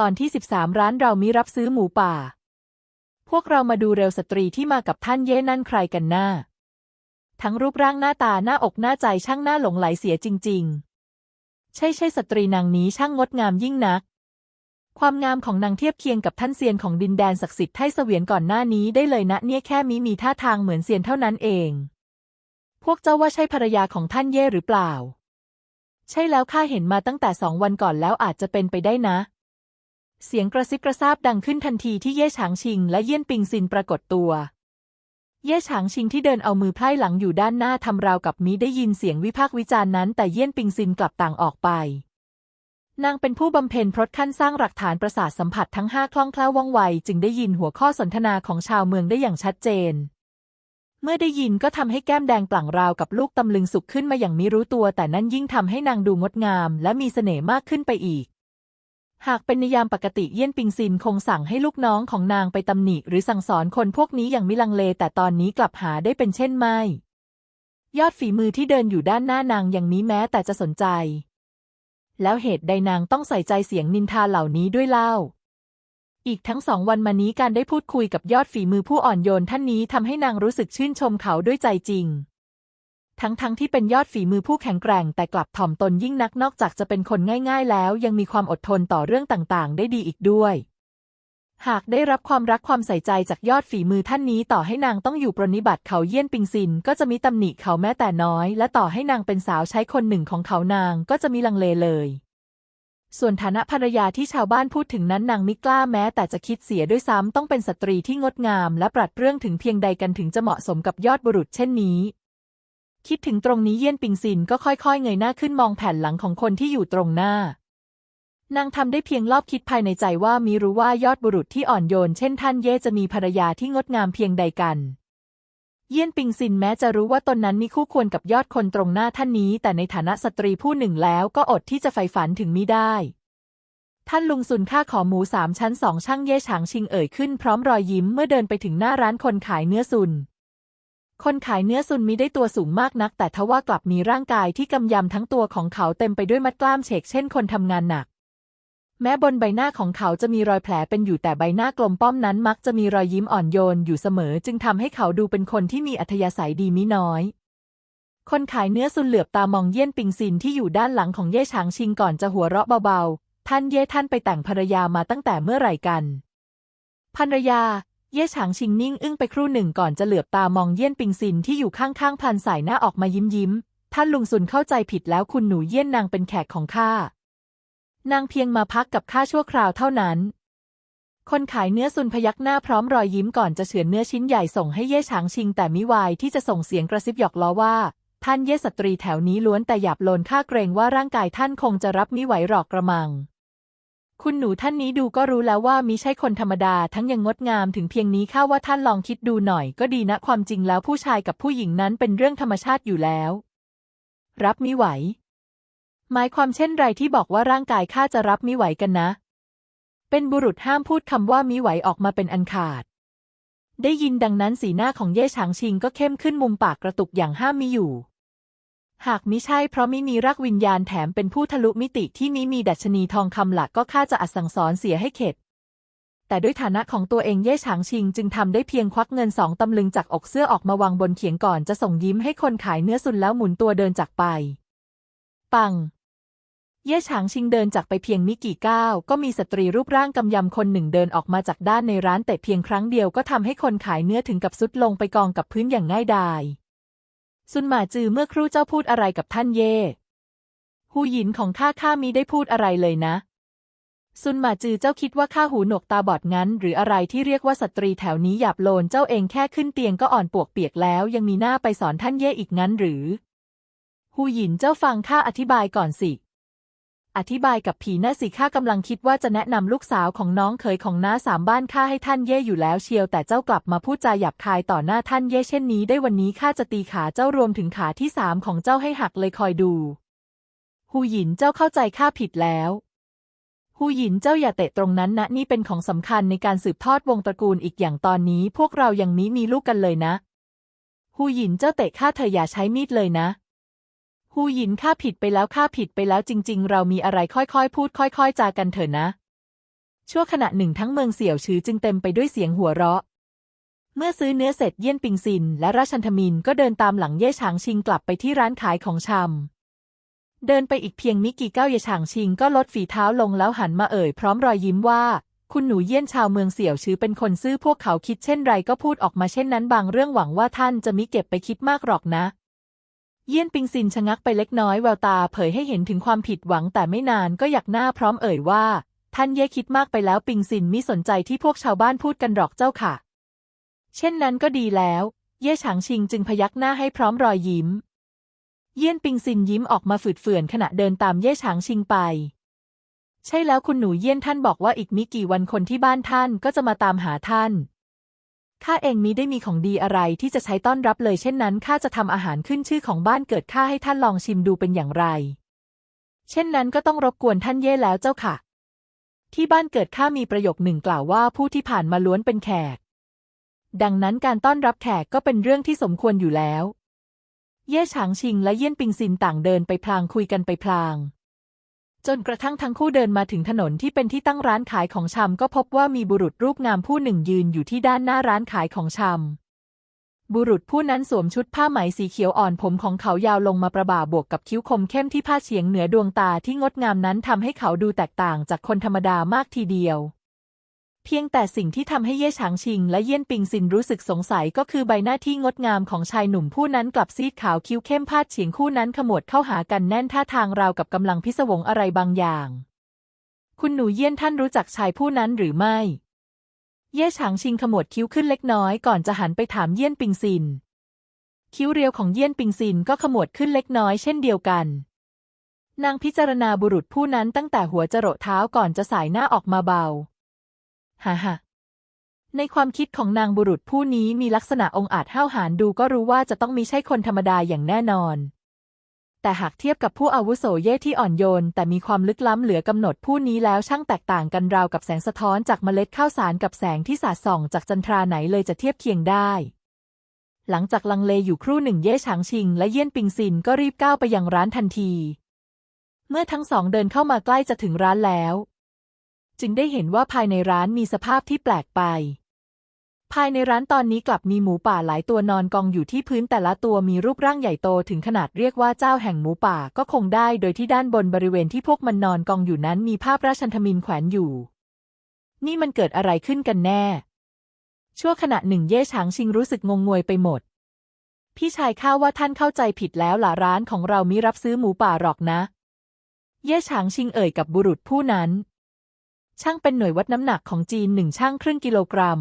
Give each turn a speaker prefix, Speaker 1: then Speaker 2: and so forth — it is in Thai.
Speaker 1: ตอนที่ 13 ร้านเรามิรับซื้อหมูป่า พวกเรามาดูเร็วสตรีที่มากับท่านเย่นั่นใครกันหน้า ทั้งรูปร่างหน้าตาหน้าอกหน้าใจช่างหน้าหลงไหลเสียจริง ๆ ใช่ใช่สตรีนางนี้ช่างงดงามยิ่งนัก ความงามของนางเทียบเคียงกับท่านเซียนของดินแดนศักดิ์สิทธิ์ไทเสวียนก่อนหน้านี้ได้เลยนะเนี่ยแค่มิมีท่าทางเหมือนเซียนเท่านั้นเอง พวกเจ้าว่าใช่ภรรยาของท่านเย่หรือเปล่า ใช่แล้วข้าเห็นมาตั้งแต่สองวันก่อนแล้วอาจจะเป็นไปได้นะ เสียงกระซิบกระซาบดังขึ้นทันทีที่เย่ฉางชิงและเยี่ยนปิงซินปรากฏตัว เย่ฉางชิงที่เดินเอามือไพร่หลังอยู่ด้านหน้าทำราวกับมิได้ยินเสียงวิพากษ์วิจารณ์นั้น แต่เยี่ยนปิงซินกลับต่างออกไป นางเป็นผู้บำเพ็ญพรตขั้นสร้างหลักฐานประสาทสัมผัสทั้งห้าคล่องแคล่วว่องไว จึงได้ยินหัวข้อสนทนาของชาวเมืองได้อย่างชัดเจน เมื่อได้ยินก็ทำให้แก้มแดงปลั่งราวกับลูกตำลึงสุกขึ้นมาอย่างมิรู้ตัว แต่นั่นยิ่งทำให้นางดูงดงาม และมีเสน่ห์มากขึ้นไปอีก หากเป็นในยามปกติเยี่ยนปิงซินคงสั่งให้ลูกน้องของนางไปตำหนิหรือสั่งสอนคนพวกนี้อย่างมิลังเล แต่ตอนนี้กลับหาได้เป็นเช่นไม่ ยอดฝีมือที่เดินอยู่ด้านหน้านางอย่างนี้แม้แต่จะสนใจ แล้วเหตุใดนางต้องใส่ใจเสียงนินทาเหล่านี้ด้วยเล่า อีกทั้งสองวันมานี้การได้พูดคุยกับยอดฝีมือผู้อ่อนโยนท่านนี้ทำให้นางรู้สึกชื่นชมเขาด้วยใจจริง ทั้งๆทที่เป็นยอดฝีมือผู้แข็งแกร่งแต่กลับถ่อมตนยิ่งนักนอกจากจะเป็นคนง่ายๆ แล้ว ยังมีความอดทนต่อเรื่องต่างๆ ได้ดีอีกด้วย หากได้รับความรักความใส่ใจจากยอดฝีมือท่านนี้ ต่อให้นางต้องอยู่ปรนนิบัติเขาเยี่ยนปิงซิน ก็จะมีตำหนิเขาแม้แต่น้อย และต่อให้นางเป็นสาวใช้คนหนึ่งของเขานางก็จะมีลังเลเลยส่วนฐานะภรรยาที่ชาวบ้านพูดถึงนั้นนางมิกล้าแม้ แต่จะคิดเสียด้วยซ้ำต้องเป็นสตรีที่งดงาม และปรัดเรื่องถึงเพียงใดกันถึงจะเหมาะสมกับยอดบุรุษเช่นนี้ คิดถึงตรงนี้เยี่ยนปิงซินก็ค่อยๆ เงยหน้าขึ้นมองแผ่นหลังของคนที่อยู่ตรงหน้า นางทำได้เพียงรอบคิดภายในใจว่ามีรู้ว่ายอดบุรุษที่อ่อนโยน เช่นท่านเย่จะมีภรรยาที่งดงามเพียงใดกัน เยี่ยนปิงซินแม้จะรู้ว่าตนนั้นมีคู่ควรกับยอดคนตรงหน้าท่านนี้ แต่ในฐานะสตรีผู้หนึ่งแล้วก็อดที่จะใฝ่ฝันถึงมิได้ท่านลุงซุนค่าขอหมูสามชั้นสองช่างเย่ฉางชิงเอ่ยขึ้นพร้อมรอยยิ้มเมื่อเดินไปถึงหน้าร้านคนขายเนื้อซุน คนขายเนื้อซุนมิได้ตัวสูงมากนัก แต่ทว่ากลับมีร่างกายที่กำยำทั้งตัวของเขาเต็มไปด้วยมัดกล้ามเฉกเช่นคนทำงานหนัก แม้บนใบหน้าของเขาจะมีรอยแผลเป็นอยู่แต่ใบหน้ากลมป้อมนั้นมักจะมีรอยยิ้มอ่อนโยนอยู่เสมอ จึงทำให้เขาดูเป็นคนที่มีอัธยาศัยดีมิน้อย คนขายเนื้อซุนเหลือบตามองเยี่ยนปิงซินที่อยู่ด้านหลังของเย่ฉางชิงก่อนจะหัวเราะเบาๆ ท่านเย่ท่านไปแต่งภรรยามาตั้งแต่เมื่อไหร่กันภรรยา เย่ฉางชิงนิ่งอึ้งไปครู่หนึ่งก่อนจะเหลือบตามองเยี่ยนปิงซินที่อยู่ข้างๆพลันสายหน้าออกมายิ้มยิ้ม ท่านลุงซุนเข้าใจผิดแล้วคุณหนูเยี่ยนนางเป็นแขกของข้า นางเพียงมาพักกับข้าชั่วคราวเท่านั้น คนขายเนื้อซุนพยักหน้าพร้อมรอยยิ้มก่อนจะเฉือนเนื้อชิ้นใหญ่ส่งให้เย่ฉางชิง แต่มิวายที่จะส่งเสียงกระซิบหยอกล้อว่า ท่านเย่สตรีแถวนี้ล้วนแต่หยาบโลนข้าเกรงว่าร่างกายท่านคงจะรับมิไหวหรอกกระมัง คุณหนูท่านนี้ดูก็รู้แล้วว่ามิใช่คนธรรมดาทั้งยังงดงามถึงเพียงนี้ข้าว่าท่านลองคิดดูหน่อยก็ดีนะ ความจริงแล้วผู้ชายกับผู้หญิงนั้นเป็นเรื่องธรรมชาติอยู่แล้ว รับมิไหว หมายความเช่นไรที่บอกว่าร่างกายข้าจะรับมิไหวกันนะ เป็นบุรุษห้ามพูดคำว่ามิไหวออกมาเป็นอันขาด ได้ยินดังนั้นสีหน้าของเย่ฉางชิงก็เข้มขึ้นมุมปากกระตุกอย่างห้ามมิอยู่ หากมิใช่เพราะมิมีรักวิญญาณแถมเป็นผู้ทะลุมิติที่มิมีดัชนีทองคำหลักก็ข้าจะอัดสั่งสอนเสียให้เข็ด แต่ด้วยฐานะของตัวเองเย่ฉางชิง จึงทำได้เพียงควักเงินสองตำลึงจากอกเสื้อออกมาวางบนเขียงก่อนจะส่งยิ้มให้คนขายเนื้อสุนแล้วหมุนตัวเดินจากไป ปัง เย่ฉางชิงเดินจากไปเพียงมิกี่ก้าวก็มีสตรีรูปร่างกำยำคนหนึ่งเดินออกมาจากด้านในร้านแต่เพียงครั้งเดียวก็ทำให้คนขายเนื้อถึงกับซุดลงไปกองกับพื้นอย่างง่ายดาย ซุนหมาจือเมื่อครู่เจ้าพูดอะไรกับท่านเย่หูหยินของข้าข้ามีได้พูดอะไรเลยนะ ซุนหมาจือเจ้าคิดว่าข้าหูหนวกตาบอดงั้น หรืออะไรที่เรียกว่าสตรีแถวนี้หยาบโลนเจ้าเองแค่ขึ้นเตียงก็อ่อนปวกเปียกแล้ว ยังมีหน้าไปสอนท่านเย่อีกงั้นหรือหูหยินเจ้าฟังข้าอธิบายก่อนสิ อธิบายกับผีหน้าสิข้ากำลังคิดว่าจะแนะนำลูกสาวของน้องเขยของน้าสามบ้านข้าให้ท่านเย่อยู่แล้วเชียวแต่เจ้ากลับมาพูดจาหยาบคายต่อหน้าท่านเย่เช่นนี้ได้วันนี้ข้าจะตีขาเจ้ารวมถึงขาที่สามของเจ้าให้หักเลยคอยดูหูหยินเจ้าเข้าใจข้าผิดแล้วหูหยินเจ้าอย่าเตะตรงนั้นนะนี่เป็นของสำคัญในการสืบทอดวงตระกูลอีกอย่างตอนนี้พวกเรายังมิมีลูกกันเลยนะหูหยินเจ้าเตะข้าเธออย่าใช้มีดเลยนะ หูหยินข้าผิดไปแล้วข้าผิดไปแล้วจริง ๆ เรามีอะไรค่อยๆ พูดค่อย ๆ จากันเถอะนะ ชั่วขณะหนึ่งทั้งเมืองเสี่ยวชื้อจึงเต็มไปด้วยเสียงหัวเราะ เมื่อซื้อเนื้อเสร็จเยี่ยนปิงซิน และราชันทมินก็เดินตามหลังเย่ฉางชิงกลับไปที่ร้านขายของชำเดินไปอีกเพียงมิกี่ก้าวเย่ฉางชิงก็ลดฝีเท้าลงแล้วหันมาเอ่ยพร้อมรอยยิ้มว่าคุณหนูเยี่ยนชาวเมืองเสี่ยวชื้อเป็นคนซื่อพวกเขาคิดเช่นไรก็พูดออกมาเช่นนั้นบางเรื่องหวังว่าท่านจะมิเก็บไปคิดมากหรอกนะ เยี่ยนปิงซินชะงักไปเล็กน้อยแววตาเผยให้เห็นถึงความผิดหวังแต่ไม่นานก็หยักหน้าพร้อมเอ่ยว่า ท่านเย่คิดมากไปแล้วปิงซินมิสนใจที่พวกชาวบ้านพูดกันหรอกเจ้าค่ะ เช่นนั้นก็ดีแล้ว เย่ฉางชิงจึงพยักหน้าให้พร้อมรอยยิ้ม เยี่ยนปิงซินยิ้มออกมาฝืดเฟื่อนขณะเดินตามเย่ฉางชิงไป ใช่แล้วคุณหนูเยี่ยนท่านบอกว่าอีกมิกี่วันคนที่บ้านท่านก็จะมาตามหาท่าน ข้าเองมิได้มีของดีอะไรที่จะใช้ต้อนรับเลยเช่นนั้นข้าจะทำอาหารขึ้นชื่อของบ้านเกิดข้าให้ท่านลองชิมดูเป็นอย่างไร เช่นนั้นก็ต้องรบกวนท่านเย่แล้วเจ้าค่ะ ที่บ้านเกิดข้ามีประโยคหนึ่งกล่าวว่าผู้ที่ผ่านมาล้วนเป็นแขก ดังนั้นการต้อนรับแขกก็เป็นเรื่องที่สมควรอยู่แล้ว เย่ฉางชิงและเยี่ยนปิงซินต่างเดินไปพลางคุยกันไปพลาง จนกระทั่งทั้งคู่เดินมาถึงถนนที่เป็นที่ตั้งร้านขายของชำก็พบว่ามีบุรุษรูปงามผู้หนึ่งยืนอยู่ที่ด้านหน้าร้านขายของชำบุรุษผู้นั้นสวมชุดผ้าไหมสีเขียวอ่อนผมของเขายาวลงมาประบ่าบวกกับคิ้วคมเข้มที่ผ้าเฉียงเหนือดวงตาที่งดงามนั้นทำให้เขาดูแตกต่างจากคนธรรมดามากทีเดียว เพียงแต่สิ่งที่ทำให้เย่ฉางชิง และเยี่ยนปิงซินรู้สึกสงสัยก็คือใบหน้าที่งดงามของชายหนุ่มผู้นั้นกลับซีดขาวคิ้วเข้มพาดเฉียงคู่นั้นขมวดเข้าหากันแน่นท่าทางราวกับกำลังพิศวงอะไรบางอย่าง คุณหนูเยี่ยนท่านรู้จักชายผู้นั้นหรือไม่ เย่ฉางชิงขมวดคิ้วขึ้นเล็กน้อยก่อนจะหันไปถามเยี่ยนปิงซิน คิ้วเรียวของเยี่ยนปิงซินก็ขมวดขึ้นเล็กน้อยเช่นเดียวกันนางพิจารณาบุรุษผู้นั้นตั้งแต่หัวจรดเท้าก่อนจะสายหน้าออกมาเบา ฮ่าฮ่าในความคิดของนางบุรุษผู้นี้มีลักษณะองอาจห้าวหาญดูก็รู้ว่าจะต้องมีใช่คนธรรมดาอย่างแน่นอน แต่หากเทียบกับผู้อาวุโสเย่ที่อ่อนโยน แต่มีความลึกล้ำเหลือกำหนดผู้นี้แล้วช่างแตกต่างกันราวกับแสงสะท้อนจากเมล็ดข้าวสารกับแสงที่สาดส่อง จากจันทราไหนเลยจะเทียบเคียงได้ หลังจากลังเลอยู่ครู่หนึ่งเย่ฉางชิง และเยี่ยนปิงซินก็รีบก้าวไปยังร้านทันที เมื่อทั้งสองเดินเข้ามาใกล้จะถึงร้านแล้ว จึงได้เห็นว่าภายในร้านมีสภาพที่แปลกไป ภายในร้านตอนนี้กลับมีหมูป่าหลายตัวนอนกองอยู่ที่พื้นแต่ละตัวมีรูปร่างใหญ่โตถึงขนาดเรียกว่าเจ้าแห่งหมูป่าก็คงได้ โดยที่ด้านบนบริเวณที่พวกมันนอนกองอยู่นั้นมีภาพราชันทมินแขวนอยู่ นี่มันเกิดอะไรขึ้นกันแน่ ชั่วขณะหนึ่งเย่ฉางชิงรู้สึกงงงวยไปหมดพี่ชายข้าว่าท่านเข้าใจผิดแล้วล่ะร้านของเรามิรับซื้อหมูป่าหรอกนะ เย่ฉางชิงเอ่ยกับบุรุษผู้นั้น ช่างเป็นหน่วยวัดน้ำหนักของจีนหนึ่งช่างครึ่งกิโลกรัม